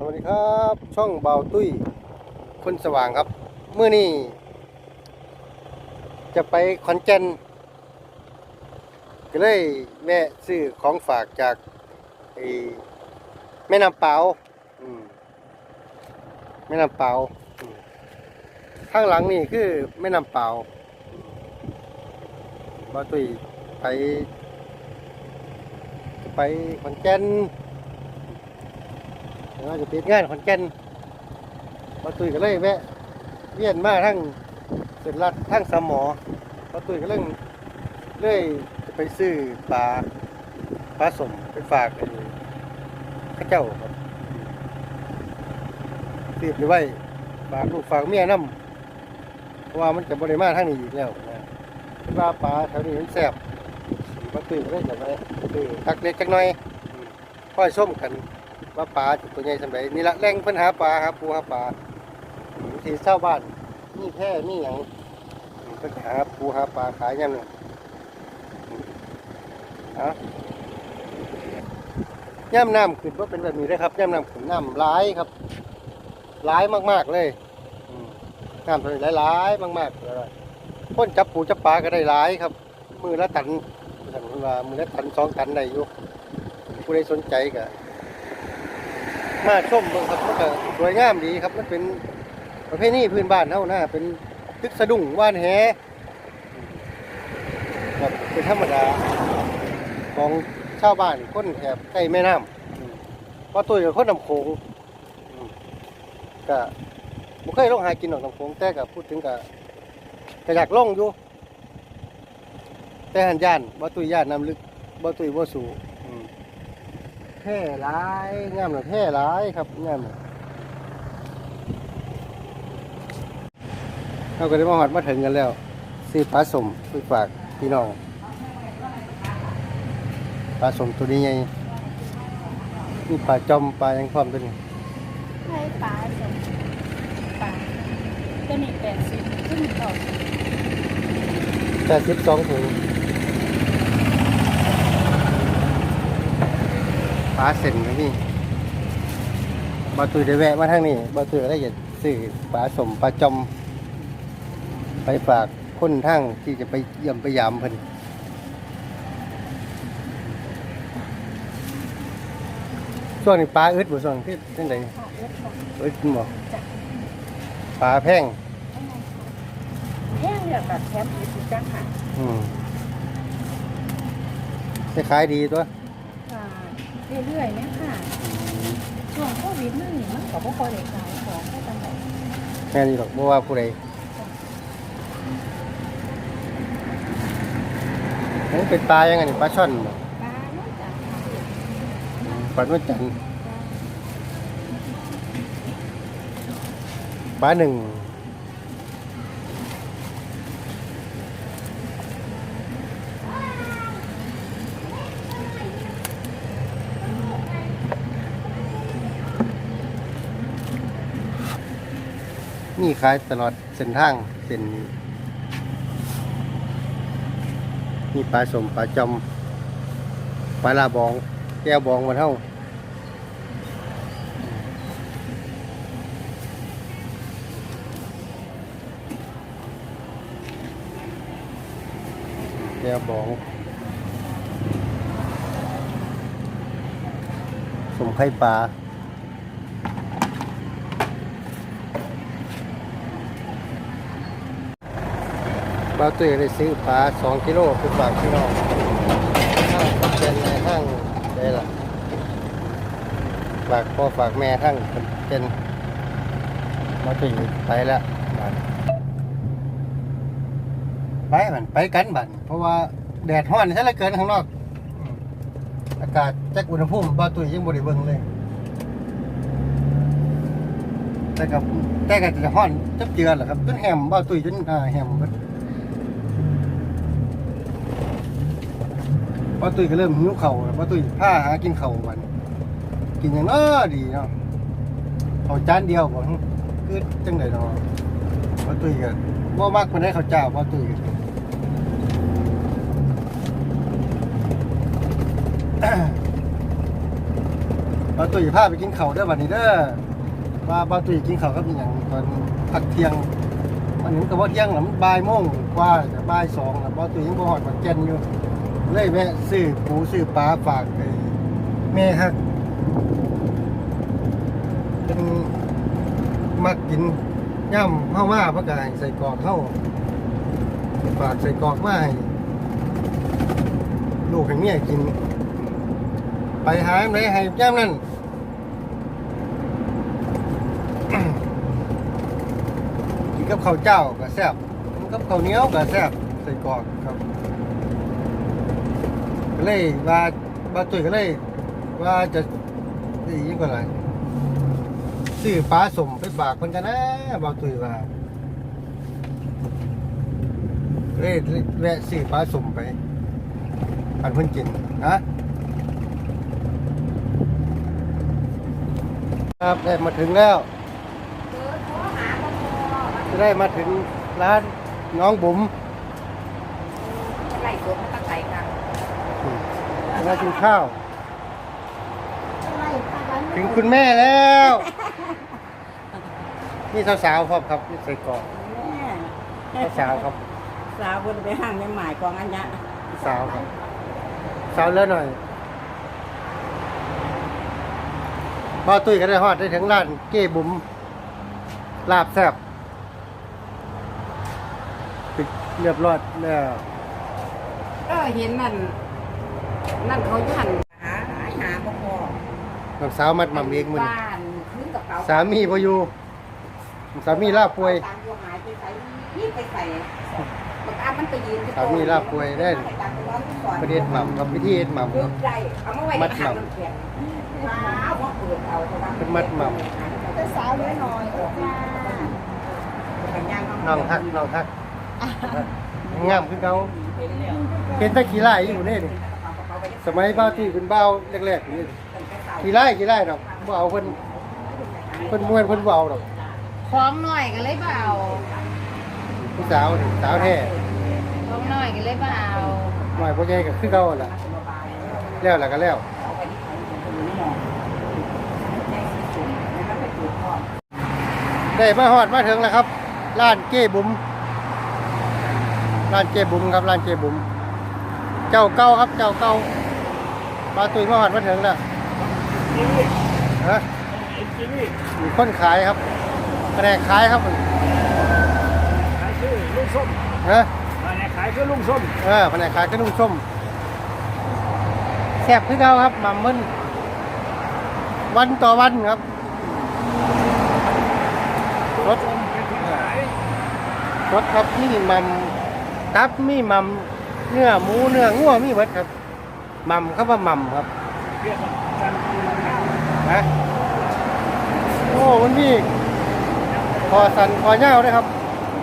สวัสดีครับ ช่องเบาตุ้ยคนสว่างครับเมื่อนี้จะไปขอนแก่นก็เลยแวะซื้อของฝากจากแม่น้ำเปล่าแม่น้ำเปล่าข้างหลังนี่คือแม่น้ำเปล่าเบาตุ้ยไป ไปขอนแก่น วเราจะปิดงานขอนแก่นมาตุยก็เลยแวะเวียนมาทั้งเสร็จลัดทั้งสมอมาตุยก็เรื่องเลยจะไปซื้อปลาปลาสมไปฝากไอ้ข้าเจ้าครับซื้อไปไว้ฝากลูกฝากเมียน้ำเพราะว่ามันจะบริมาทางนี้อีกแล้วนะคิดว่าปลาแถวนี้มันแซ่บมาตุยก็เลยจะไปตักเล็กจักหน่อยค่อยส้มกัน ว่าปลาตัวใหญ่สำหรับนี่ละแรงเพิ่นหาปลาครับปูหาปลาทีเช่าวบ้านมีแค่มีหยังเพิ่นหาปูหาปลาขายยามนึงฮะย่ำน้ำขึ้นว่าเป็นแบบนี้เลยครับย่ำน้ำขึ้นน้ำร้ายครับร้ายมากๆเลยน้ำทะเลหลายมากๆเลยพ่นจับปูจับปลาก็ได้หลายครับ มือละตันท่านว่ามือละตันสองตันได้อยู่ผู้ใดสนใจก็ มาชมเบิ่งครับมันก็สวยงามดีครับ มันเป็นประเพณีพื้นบ้านเฮานะเป็นตึกสะดุ้งว่านแหแบบเป็นธรรมดาของชาวบ้านคนแถบใกล้แม่น้ำเพราะตัวกับคนนำโขงก็บ่เคยลงหากินดอกน้ำโขงแต่ก็พูดถึงก็ก็อยากลงอยู่ แต่หันย่านบ่ตุยย่านน้ำลึกบ่ตุยบ่สูอืมแพร่ร้ายงามหน่อแพร่ร้ายครับงามเราก็ได้มาหอดมาถึงกันแล้วซื้อปลาสมไปฝากพี่น้องปลาสมตัวนี้ไงมีปลาจอมปลายังพร้อมตัวนี้ให้ปลาสมปลาตัวนี้แปดสิบขึ้นต่อแปดสิบสองถุง ปลาเส้นนะพี่บาตุยได้แวะมาทางนี้บาตุยได้อยากซื้อปลาสมปลาจอมไปฝากคนทางที่จะไปเยี่ยมไปยามเพิ่นช่วงนี้ปลาอึดบ่ช่วงที่จังไดค่ะเล็กของอึดบ่จากปลาแพงแห้งเดียวกับแถมอีกสิจ้าค่ะอืมจะขายดีตัวค่ะ เรื่อยๆเนี่ยค่ะ ช่วงโควิดนั่นนี่มันก็บ่ค่อยได้ขายของให้ตังไหนแม่นอยู่ดอกบ่ว่าผู้ใดมันเป็นปลายังไงนี่ปลาช่อนบ่ปลาเนาะจ้ะปลาวันจันทร์ปลาหนึ่ง นี่ขายตลอดเส้นทางเส้นนี้มีปลาสมปลาจอมปลาลาบอง แก้วบองมันเท่าแก้วบองสมไข่ปลา บาตุ้ยได้ซื้อปลาสองกิโลคือฝากพี่น้องห้างเป็นในห้างได้ละฝากพ่อฝากแม่ทั้งเป็นบาวตุ้ยไปแล้วบัดไปมันไปกันบัดเพราะว่าแดดร้อนซะเหลือเกินข้างนอก อากาศจักอุณหภูมิบาตุ้ยยังบริเวณเลยแต่กับแต่ก็จะร้อนจับเจือแหละครับจนแหมบ้าตุ้ยจนอ่าแหมเบิด พอตุ้ยก็เริ่มหิวเข่าวแล้วพอตุ้ยผ้าหากินเข่าวันกินอย่างน้อดีเนาะเขาจานเดียวบ่คือจังไดเนาะพอตุ้ยก็บ่มากคนได้ข้าเจ้าพอตุ้ยก็บาตุ้ยพาไปกินเข้าวเด้บัดนี้เด้อว่าบาตุ้ยกินเข้าวกับอีหยังตอนพักเที่ยงวันนี้มันก็บ่เที่ยงหรอกมันบ่ายโมงกว่าจะบ่ายสองแล้วบาตุ้ยยังบ่ฮอดบัดแกนอยู่ เลยแวะซื้อปูซื้อปลาฝากไอ้แม่ฮักเป็นมักกินย่ำเฮามาพิ่นก็ให้ใส่กรอกเฮาฝากใส่กรอกมาให้ลูกให้เมียกิน ไปหาไหนให้ย่ำนั่นกินกับข้าวเจ้าก็แซ่บกินกับข้าวเหนียวก็แซ่บใส่กรอกครับ ก็เลยว่าบาตุยก็เลย ว่าจะได้ยิ่งกว่าไรซื้อปลาสมไปฝากคนกันนะบาตุยว่าเลยแวะซื้อปลาสมไปอันเพิ่นกินนะครับได้มาถึงแล้วเออโทรหาบ่พอจะได้มาถึงร้านน้องบุ๋ม ไล่สวนมันตั้งใจกัน มากินข้าวไล่ตากันถึงคุณแม่แล้ว นี่สาวๆครับครับนี่ใส่กรอกสาวๆครับ สาวคนไปห้างยังหมายกองอันเนี้ยสาวครับ สาวเลิศหน่อยบ่าวตุ้ยก็ได้ฮอดได้ถึงร้านเก้บุ๋มลาบแซ่บปิดเรียบร้อยแล้วเออเห็นนั่น นั่นเขาอยู่หันหาหาหาบ่พอน้องสาวมัดหม่ำเองมื้อนี้บ้านขึ้นกับเป๋าสามีบ่อยู่สามีลาป่วยตังค์อยู่หายไปใส่นี่ไปใส่บักอามันไปยืนที่สามีลาป่วยได้ ประเด็นหม่ำครับวิธีเฮ็ดหม่ำเลือกใจเอามาไว้มัดหม่ำในถังน้ำแข็งว้าวว่าเปิดเอาแต่ว่าเป็นมัดหม่ แต่สาวน้อยน้อยจ้าเป็นย่างน้องฮักน้องฮักงามคือเก่าเห็นแตะขี้ไล่อยู่นี่นี่ สมัยบ้าวที่เป็นบ้าวแรกๆนี่ขี้ไล่ขี้ไล่ดอกบ่เอาเพิ่นเพิ่นม่วนเพิ่นบ่เอาดอกของหน่อยก็เลยเบาผู้สาวนี่สาวแท้ของหน่อยก็เลยเบาหน่อยบ่ใหญ่ก็คือเก่าหั่นล่ะแล้วล่ะก็แล้วเอาไปที่ไหนอยู่ในหม้อในสีสุดแล้วก็ไปจุดทอดได้มาฮอดมาถึงแล้วครับร้านเก้บุ๋มร้านเก้บุ๋มครับร้านเก้บุ๋มเจ้าเก่าครับเจ้าเก่า ปลาตุยมาฮอดมาถึงแล้วฮะมีคนขายครับแผนกขายครับขายคือลุงส้มฮะอันนี้ขายคือลุงส้มเออแผนกขายขนมส้มแซ่บคือเก่าครับหม่ำมันวันต่อวันครับรสเป็นคนขายรสครับมีหม่ำตับมีหม่ำเนื้อหมูเนื้องัวมีเบิดครับ หม่ำครับว่าหม่ำครับเรียกว่าจันทร์คือมันขายนะโอ้มันมีคอสันคอเง่าด้วยครับ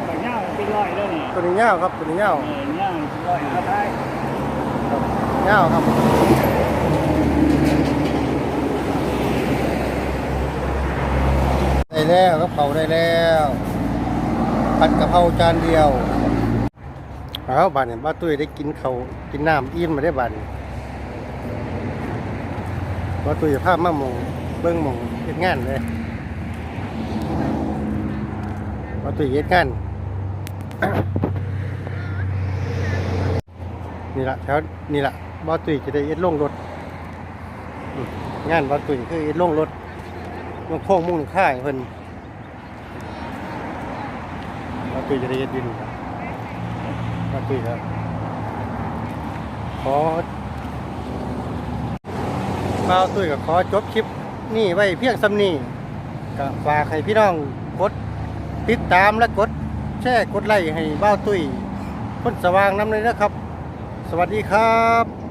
แต่เงาเป็นร้อยแล้วนี่ตัวนี้เง่าครับตัวนี้เง่าเออเงาเป็นร้อยเอาได้เง่าครับได้แล้วกะเพราได้แล้วผัดกะเพราจานเดียวเอาบานเนี่ยบ้าตุ้ยได้กินเขาวกินน้ำอิ่มมาได้บาน นี้บ้าตุ้ยจะพมาหมองเบิ้งหมองเฮ็ดงานเลยบ้าตุยเฮ็ดงานนี่ละแถวนี่ละบ้าตุ้ยจะได้เอ็ดลงรถงานบ้าตุ้ยคือเอ็ดลงรถลงโค้งมุ่งค่ายเพิ่นบ้าตุ้ยจะได้เอ็ดดินครับบ้าตุ้ยครับขอ บ้าตุ้ยก็ขอจบคลิปนี่ไว้เพียงสำนีก็ฝากให้พี่น้องกดติดตามและกดแชร์กดไลค์ให้บ้าตุ้ยคนสว่างน้ำเลยนะครับ สวัสดีครับ